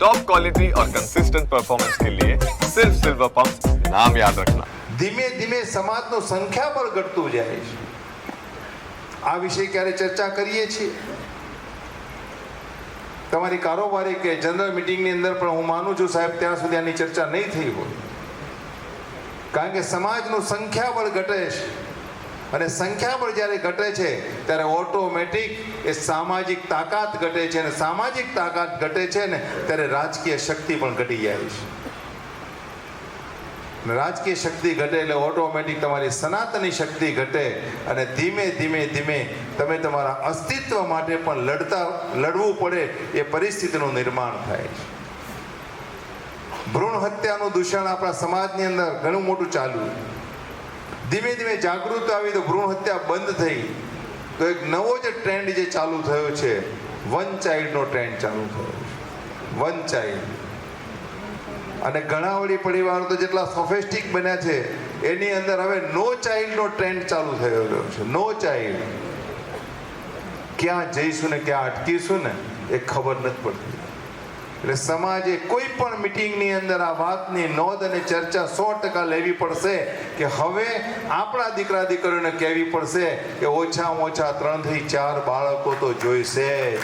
Top quality और consistent performance के लिए सिर्फ सिल्वर पंप नाम याद रखना ધીમે ધીમે સમાજનું સંખ્યાબળ ઘટતું જાય છે આ વિશે ક્યારે ચર્ચા કરીએ છીએ તમારી કારોબારી કે જનરલ મિટિંગની અંદર પણ હું માનું છું સાહેબ ત્યાં સુધી આની ચર્ચા નહીં થઈ હોય કારણ કે સમાજનું સંખ્યાબળ ઘટે છે અને સંખ્યાબળ જ્યારે ઘટે છે, ત્યારે ઓટોમેટિક એ સામાજિક તાકાત ઘટે છે અને સામાજિક તાકાત ઘટે છે ને, ત્યારે રાજકીય શક્તિ પણ ઘટી જાય છે. રાજકીય શક્તિ ઘટે એટલે ઓટોમેટિક તમારી સનાતની શક્તિ ઘટે અને ધીમે ધીમે ધીમે તમે તમારા અસ્તિત્વ માટે પણ લડતા, લડવું પડે એ પરિસ્થિતિનું નિર્માણ થાય છે. ભ્રૂણ હત્યાનું દૂષણ આપણા સમાજની અંદર ઘણું મોટું ચાલ્યું ધીમે ધીમે જાગૃત આવી તો ભ્રૂણ હત્યા બંધ થઈ. તો એક નવો જ ટ્રેન્ડ જે ચાલુ થયો છે વન ચાઇલ્ડનો ટ્રેન્ડ ચાલુ થયો છે. વન ચાઇલ્ડ અને ઘણા વળી પરિવારો તો જેટલા સોફેસ્ટિક બન્યા છે, એની અંદર હવે નો ચાઇલ્ડનો ટ્રેન્ડ ચાલુ થયો રહ્યો છે. નો ચાઇલ્ડ ક્યાં જઈશું ને ક્યાં અટકીશું ને, એ ખબર નથી પડતી. એટલે સમાજે કોઈ પણ મિટિંગની અંદર આ વાતની નોંધ અને ચર્ચા સો ટકા લેવી પડશે કે હવે આપણા દીકરા દીકરીઓને કહેવી પડશે કે ઓછામાં ઓછા ત્રણથી ચાર બાળકો તો જોઈશે જ.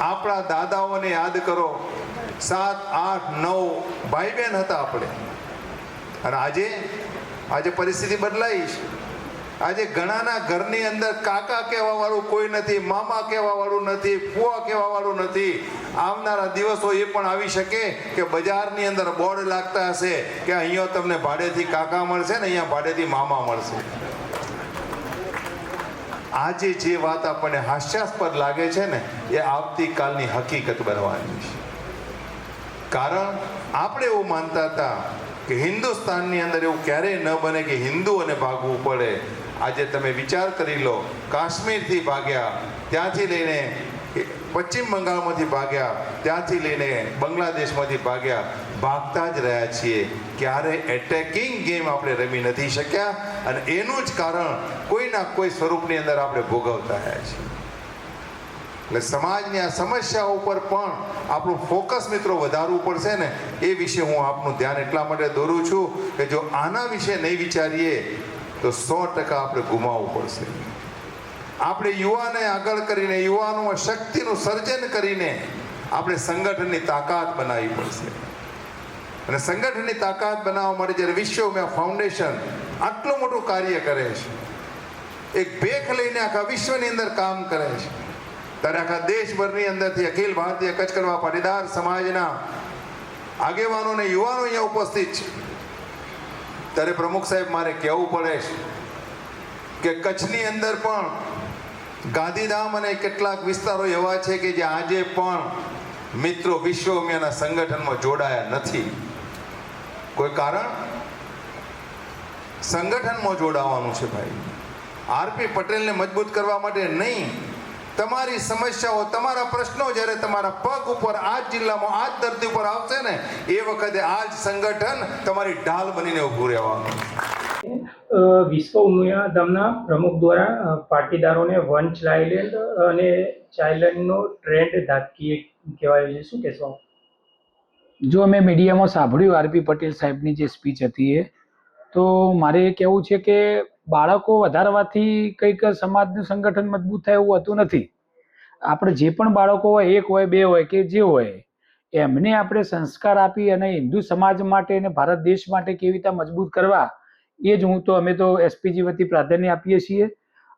આપણા દાદાઓને યાદ કરો, સાત, આઠ, નવ ભાઈ બહેન હતા આપણે. અને આજે આજે પરિસ્થિતિ બદલાઈ છે. આજે ઘણાના ઘરની અંદર કાકા કહેવા વાળું કોઈ નથી, મામા કહેવા વાળું નથી, ફુવા કહેવા વાળું નથી. આવનારા દિવસો એ પણ આવી શકે કે બજારની અંદર બોર્ડ લાગતા હશે કે અહીંયા તમને ભાડેથી કાકા મળશે ને અહીંયા ભાડેથી મામા મળશે. આજે જે વાત આપણને હાસ્યાસ્પદ લાગે છે ને, એ આવતીકાલની હકીકત બનવાની છે. કારણ, આપણે એવું માનતા હતા કે હિન્દુસ્તાનની અંદર એવું ક્યારેય ન બને કે હિન્દુઓને ભાગવું પડે. આજે તમે વિચાર કરી લો, કાશ્મીરથી ભાગ્યા, ત્યાંથી લઈને પશ્ચિમ બંગાળમાંથી ભાગ્યા, ત્યાંથી લઈને બાંગ્લાદેશમાંથી ભાગ્યા, ભાગતા જ રહ્યા છીએ. ક્યારે એટેકિંગ ગેમ આપણે રમી નથી શક્યા અને એનું જ કારણ કોઈના કોઈ સ્વરૂપની અંદર આપણે ભોગવતા રહ્યા છીએ. એટલે સમાજની આ સમસ્યાઓ ઉપર પણ આપણું ફોકસ મિત્રો વધારવું પડશે ને, એ વિશે હું આપનું ધ્યાન એટલા માટે દોરું છું કે જો આના વિશે નહીં વિચારીએ, તો સો ટકા આપણે ગુમાવવું પડશે. આપણે યુવાને આગળ કરીને યુવાનોમાં શક્તિનું સર્જન કરીને આપણે સંગઠનની તાકાત બનાવવી પડશે. અને સંગઠનની તાકાત બનાવવા માટે જ્યારે વિશ્વમાં ફાઉન્ડેશન આટલું મોટું કાર્ય કરે છે, એક ભેખ લઈને આખા વિશ્વની અંદર કામ કરે છે ત્યારે આખા દેશભરની અંદરથી અખિલ ભારતીય કચ્છ કરવા પાટીદાર સમાજના આગેવાનો અને યુવાનો અહીંયા ઉપસ્થિત છે. ત્યારે પ્રમુખ સાહેબ મારે કહેવું પડે છે કે કચ્છની અંદર પણ ગાંધીધામ અને કેટલાક વિસ્તારો એવા છે કે જે આજે પણ મિત્રો વિશ્વમિયાના સંગઠનમાં જોડાયા નથી. કોઈ કારણ? સંગઠનમાં જોડાવાનું છે ભાઈ. આરપી પટેલને મજબૂત કરવા માટે નહીં તમારી સમસ્યાઓ તમારા પ્રશ્નો જ્યારે તમારા પગ ઉપર આ જ જિલ્લામાં આ જ ધરતી ઉપર આવશે ને એ વખતે આ જ સંગઠન તમારી ઢાલ બનીને ઊભું રહેવાનું. વિશ્વ ઉમિયા દમના પ્રમુખ દ્વારા પાટીદારોને વન ચાઇલ્ડ અને ચાઇલ્ડનો ટ્રેન્ડ ધાકીએ કહેવાય છે. શું કહેશો? જો અમે મીડિયામાં સાંભળ્યું આરપી પટેલ સાહેબની જે સ્પીચ હતી એ તો મારે એ કહેવું છે કે બાળકો વધારવાથી કંઈક સમાજનું સંગઠન મજબૂત થાય એવું હોતું નથી. આપણે જે પણ બાળકો હોય, એક હોય, બે હોય કે જે હોય, એમને આપણે સંસ્કાર આપી અને હિન્દુ સમાજ માટે અને ભારત દેશ માટે કેવી રીતે મજબૂત કરવા, એ જ હું તો, અમે તો એસપીજી વતી પ્રાધાન્ય આપીએ છીએ.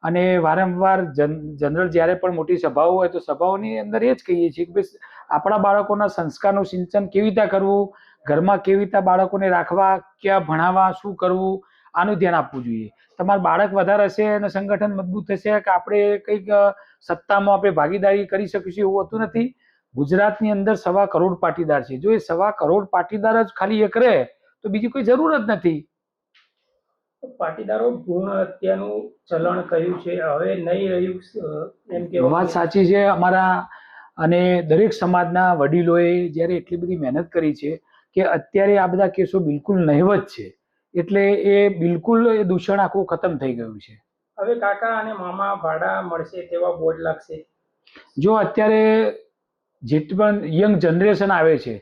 અને વારંવાર જન, જનરલ જ્યારે પણ મોટી સભાઓ હોય તો સભાઓની અંદર એ જ કહીએ છીએ કે ભાઈ, આપણા બાળકોના સંસ્કારનું સિંચન કેવી રીતે કરવું, ઘરમાં કેવી રીતે બાળકોને રાખવા, ક્યાં ભણાવવા, શું કરવું આનું ધ્યાન આપવું જોઈએ. તમારું બાળક વધારે હશે અને સંગઠન મજબૂત થશે કે આપણે કંઈક સત્તામાં આપણે ભાગીદારી કરી શકીશું એવું હોતું નથી. ગુજરાતની અંદર સવા કરોડ પાટીદાર છે. જો એ સવા કરોડ પાટીદાર જ ખાલી એક રહે તો બીજી કોઈ જરૂર જ નથી. પાટીદારો ભ્રૂણ હત્યાનું ચલણ કયું છે. હવે નહીં રહ્યું એમ કે વાત સાચી છે. અમારા અને દરેક સમાજના વડીલોએ જ્યારે એટલી બધી મહેનત કરી છે કે અત્યારે આ બધા કેસો બિલકુલ નહિવત છે. એટલે એ બિલકુલ એ દૂષણ આખું ખતમ થઈ ગયું છે. હવે કાકા અને મામા ભાડા મળશે તેવા બોર્ડ લાગશે? જો અત્યારે જે પણ યંગ જનરેશન આવે છે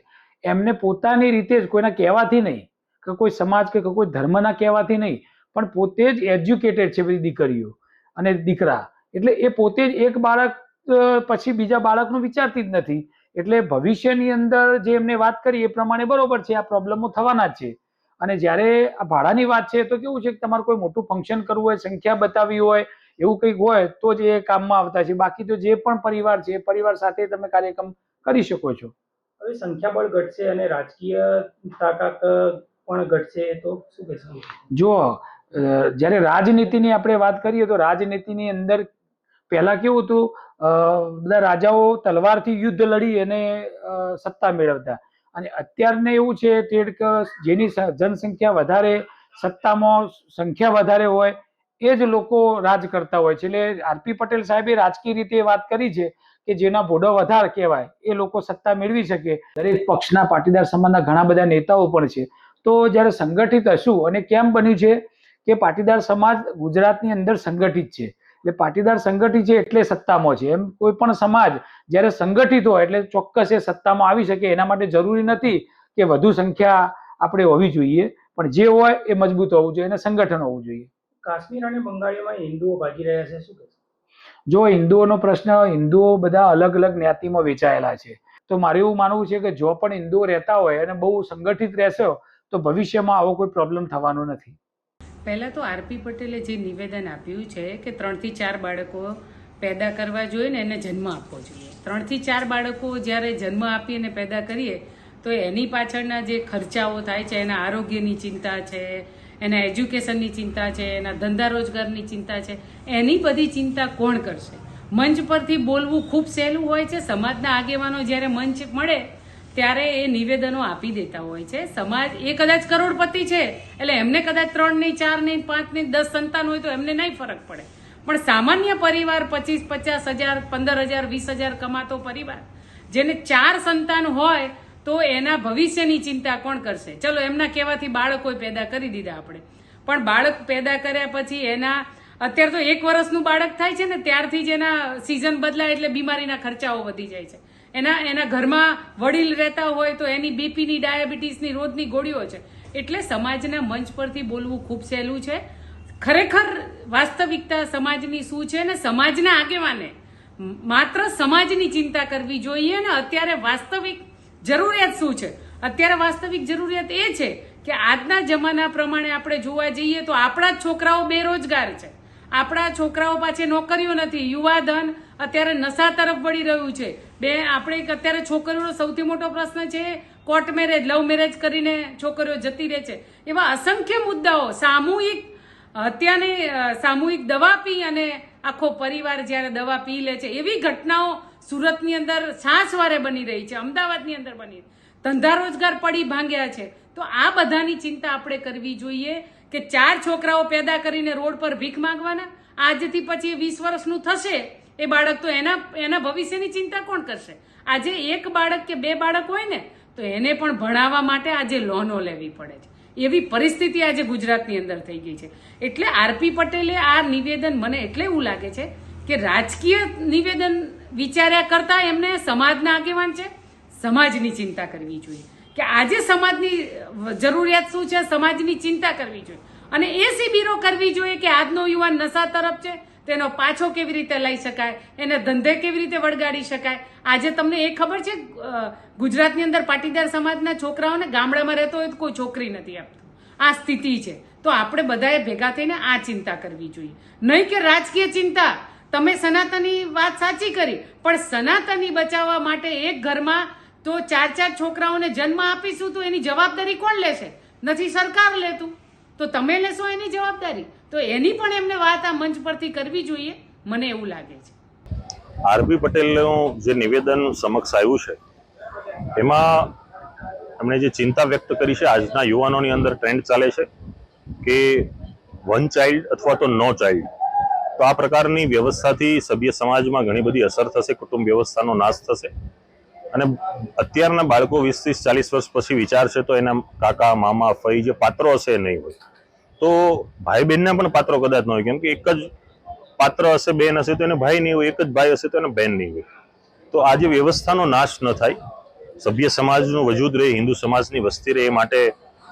એમને પોતાની રીતે જ કોઈના કહેવાથી નહીં કે કોઈ સમાજ કે કોઈ ધર્મના કહેવાથી નહીં પણ પોતે જ એજ્યુકેટેડ છે બધી દીકરીઓ અને દીકરા. એટલે એ પોતે જ એક બાળક પછી બીજા બાળકનું વિચારતી જ નથી. એટલે ભવિષ્યની અંદર જે એમને વાત કરી એ પ્રમાણે બરોબર છે આ પ્રોબ્લેમો થવાના જ છે. અને જ્યારે આ ભાડાની વાત છે તો કેવું છે કે તમારે કોઈ મોટું ફંક્શન કરવું હોય સંખ્યા બતાવવી હોય એવું કંઈક હોય તો જ એ કામમાં આવતા છે. બાકી તો જે પણ પરિવાર છે પરિવાર સાથે તમે કાર્યક્રમ કરી શકો છો. હવે સંખ્યાબળ ઘટશે અને રાજકીય તાકાત પણ ઘટશે તો શું કહેશો? જો જ્યારે રાજનીતિની આપણે વાત કરીએ તો રાજનીતિની અંદર પહેલા કેવું હતું બધા રાજાઓ તલવારથી યુદ્ધ લડી અને સત્તા મેળવતા. અને અત્યારને એવું છે કે જેની જનસંખ્યા વધારે, સત્તામાં સંખ્યા વધારે હોય, એ જ લોકો રાજ કરતા હોય છે. એટલે આરપી પટેલ સાહેબે રાજકીય રીતે વાત કરી છે કે જેના ભોડો વધારે કહેવાય, એ લોકો સત્તા મેળવી શકે. દરેક પક્ષના પાટીદાર સમાજના ઘણા બધા નેતાઓ પણ છે. તો જ્યારે સંગઠિત હશું અને કેમ બન્યું છે કે પાટીદાર સમાજ ગુજરાતની અંદર સંગઠિત છે. એટલે પાટીદાર સંગઠિત છે એટલે સત્તામાં છે. એમ કોઈ પણ સમાજ જ્યારે સંગઠિત હોય એટલે ચોક્કસ એ સત્તામાં આવી શકે એના માટે જરૂરી નથી કે વધુ સંખ્યા આપણે હોવી જોઈએ. પણ જે હોય એ મજબૂત હોવું જોઈએ અને સંગઠન હોવું જોઈએ. કાશ્મીર અને બંગાળીમાં હિન્દુઓ ભાગી રહ્યા છે શું જો હિન્દુઓનો પ્રશ્ન હિન્દુઓ બધા અલગ અલગ જ્ઞાતિમાં વેચાયેલા છે. તો મારું એવું માનવું છે કે જો પણ હિન્દુઓ રહેતા હોય અને બહુ સંગઠિત રહેશે તો ભવિષ્યમાં આવો કોઈ પ્રોબ્લેમ થવાનો નથી. પહેલાં તો આરપી પટેલે જે નિવેદન આપ્યું છે કે ત્રણથી ચાર બાળકો પેદા કરવા જોઈએ ને એને જન્મ આપવો જોઈએ. ત્રણથી ચાર બાળકો જ્યારે જન્મ આપી અને પેદા કરીએ, તો એની પાછળના જે ખર્ચાઓ થાય છે, એના આરોગ્યની ચિંતા છે, એના એજ્યુકેશનની ચિંતા છે, એના ધંધા રોજગારની ચિંતા છે, એની બધી ચિંતા કોણ કરશે? મંચ પરથી બોલવું ખૂબ સહેલું હોય છે, સમાજના આગેવાનો જ્યારે મંચ મળે ત્યારે એ નિવેદનો આપી દેતા હોય છે. સમાજ એ કદાચ કરોડપતિ છે, એટલે એમને કદાચ ત્રણ નહીં ચાર નહીં પાંચ નહીં દસ સંતાન હોય તો એમને નહીં ફરક પડે. પણ સામાન્ય પરિવાર પચીસ, પચાસ હજાર, પંદર હજાર, વીસ હજાર કમાતો પરિવાર. જેને ચાર સંતાન હોય તો એના ભવિષ્યની ચિંતા કોણ કરશે? ચલો, એમના કહેવાથી બાળકો પેદા કરી દીધા આપણે. પણ બાળક પેદા કર્યા પછી એના, અત્યારે તો એક વર્ષનું બાળક થાય છે ને, ત્યારથી જ એના સિઝન બદલાય એટલે બીમારીના ખર્ચાઓ વધી જાય છે. એના એના ઘરમાં વડીલ રહેતા હોય તો એની બીપીની ડાયાબિટીસની રોજની ગોળીઓ છે. એટલે સમાજના મંચ પરથી બોલવું ખૂબ સહેલું છે. ખરેખર વાસ્તવિકતા સમાજની શું છે ને સમાજના આગેવાને માત્ર સમાજની ચિંતા કરવી જોઈએ ને અત્યારે વાસ્તવિક જરૂરિયાત શું છે? અત્યારે વાસ્તવિક જરૂરિયાત એ છે કે આજના જમાના પ્રમાણે આપણે જોવા જઈએ તો આપણા જ છોકરાઓ બેરોજગાર છે. આપણા છોકરાઓ પાસે નોકરીઓ નથી. યુવા ધન અત્યારે નશા તરફ વળી રહ્યું છે. બે, આપણે અત્યારે છોકરીઓનો સૌથી મોટો પ્રશ્ન છે કોર્ટ મેરેજ લવ મેરેજ કરીને છોકરીઓ જતી રહે છે. એવા અસંખ્ય મુદ્દાઓ, સામૂહિક હત્યાની સામૂહિક દવા પી અને આખો પરિવાર જ્યારે દવા પી લે છે, એવી ઘટનાઓ સુરતની અંદર છાસવારે બની રહી છે, અમદાવાદની અંદર બની. ધંધા રોજગાર પડી ભાંગ્યા છે. તો આ બધાની ચિંતા આપણે કરવી જોઈએ કે ચાર છોકરાઓ પેદા કરીને રોડ પર ભીખ માંગવાના, આજથી પછી વીસ વર્ષનું થશે. એ બાળક તો એના એના ભવિષ્યની ચિંતા કોણ કરશે? આજે એક બાળક કે બે બાળક હોય ને, તો એને પણ ભણાવવા માટે આજે લોનો લેવી પડે છે. એવી પરિસ્થિતિ આજે ગુજરાતની અંદર થઈ ગઈ છે. એટલે આરપી પટેલે આ નિવેદન મને એટલે એવું લાગે છે કે રાજકીય નિવેદન વિચાર્યા કરતા એમને સમાજના આગેવાન છે. સમાજની ચિંતા કરવી જોઈએ. કે આજે સમાજની જરૂરિયાત શું છે? સમાજની ચિંતા કરવી જોઈએ. અને એ શિબિરો કરવી જોઈએ કે આજનો યુવાન નશા તરફ છે. તેનો પાછો કેવી રીતે લઈ શકાય? એને ધંધે કેવી રીતે વળગાડી શકાય? આજે તમને એ ખબર છે ગુજરાતની અંદર પાટીદાર સમાજના છોકરાઓને ગામડામાં રહેતો હોય તો કોઈ છોકરી નથી આપતું. આ સ્થિતિ છે. તો આપણે બધાએ ભેગા થઈને આ ચિંતા કરવી જોઈએ. નહીં કે રાજકીય ચિંતા. તમે સનાતની વાત સાચી કરી, પણ સનાતની બચાવવા માટે એક ઘરમાં તો ચાર ચાર છોકરાઓને જન્મ આપીશું તો એની જવાબદારી કોણ લેશે? નથી સરકાર લેતું. તો તમે લેશો એની જવાબદારી. તો એની પણ એમને વાત આ મંચ પરથી કરવી જોઈએ, મને એવું લાગે છે. આરબી પટેલનું જે નિવેદન સમક્ષ આવ્યું છે, એમાં એમણે જે ચિંતા વ્યક્ત કરી છે, આજના યુવાનોની અંદર ટ્રેન્ડ ચાલે છે કે વન ચાઇલ્ડ અથવા તો નો ચાઇલ્ડ તો આ પ્રકારની વ્યવસ્થાથી સભ્ય સમાજમાં ઘણી બધી અસર થશે, કુટુંબ વ્યવસ્થાનો નાશ થશે. અને અત્યારના બાળકો વીસ, ત્રીસ, ચાલીસ વર્ષ પછી વિચારશે તો એના કાકા, મામા, ફઈ જે પાત્રો હશે એ નહીં હોય. તો ભાઈ બહેનના પણ પાત્રો કદાચ ન હોય, કેમ કે એક જ પાત્ર હશે, બેન હશે, તો એને ભાઈ નહીં હોય, એક જ ભાઈ હશે, તો એને બેન નહીં હોય. તો આ જે વ્યવસ્થાનો નાશ ન થાય, સભ્ય સમાજનું વજૂદ રહે, હિન્દુ સમાજની વસ્તી રહે, એ માટે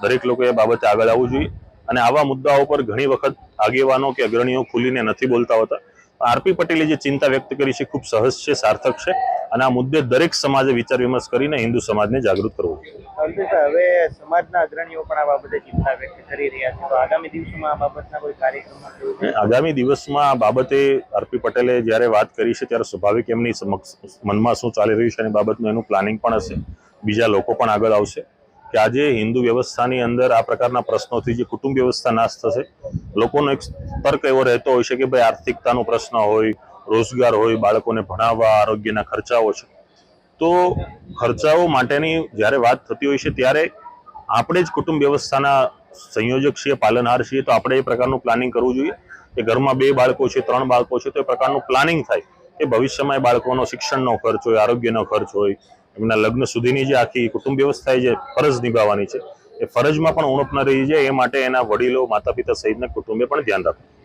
દરેક લોકોએ એ બાબતે આગળ આવવું જોઈએ. અને આવા મુદ્દાઓ પર ઘણી વખત આગેવાનો કે અગ્રણીઓ ખુલીને નથી બોલતા હોતા. આરપી પટેલે જે ચિંતા વ્યક્ત કરી છે, ખૂબ સહજ છે, સાર્થક છે. અને આ મુદ્દે દરેક સમાજે વિચાર વિમર્શ કરીને હિન્દુ સમાજને જાગૃત કરવું. હવે સમાજના અગ્રણીઓ પણ આ બાબતે ચિંતા વ્યક્ત કરી રહ્યા છે. તો આગામી દિવસોમાં આ બાબતના કોઈ કાર્યક્રમ આગામી દિવસમાં આ બાબતે આરપી પટેલે જ્યારે વાત કરી છે ત્યારે સ્વાભાવિક એમની સમક્ષ મનમાં શું ચાલી રહ્યું છે એની બાબતનું એનું પ્લાનિંગ પણ હશે. બીજા લોકો પણ આગળ આવશે કે આજે હિન્દુ વ્યવસ્થાની અંદર આ પ્રકારના પ્રશ્નોથી જે કુટુંબ વ્યવસ્થા નાશ થશે લોકોનો એક તર્ક એવો રહેતો હોય છે કે ભાઈ આર્થિકતાનો પ્રશ્ન હોય રોજગાર હોય, બાળકોને ભણાવવા, આરોગ્યના ખર્ચાઓ છે. તો ખર્ચાઓ માટેની જ્યારે વાત થતી હોય છે, ત્યારે આપણે જ કુટુંબ વ્યવસ્થાના સંયોજક છીએ, પાલનહાર છીએ, તો આપણે એ પ્રકારનું પ્લાનિંગ કરવું જોઈએ. કે ઘરમાં બે બાળકો છે, ત્રણ બાળકો છે, તો એ પ્રકારનું પ્લાનિંગ થાય. કે ભવિષ્યમાં એ બાળકોનો શિક્ષણનો ખર્ચ હોય, આરોગ્યનો ખર્ચ હોય, એમના લગ્ન સુધીની જે આખી કુટુંબ વ્યવસ્થાએ જે ફરજ નિભાવવાની છે, એ ફરજમાં પણ ઉણપ ન રહી જાય, એ માટે એના વડીલો માતા પિતા સહિતના કુટુંબે પણ ધ્યાન રાખવું.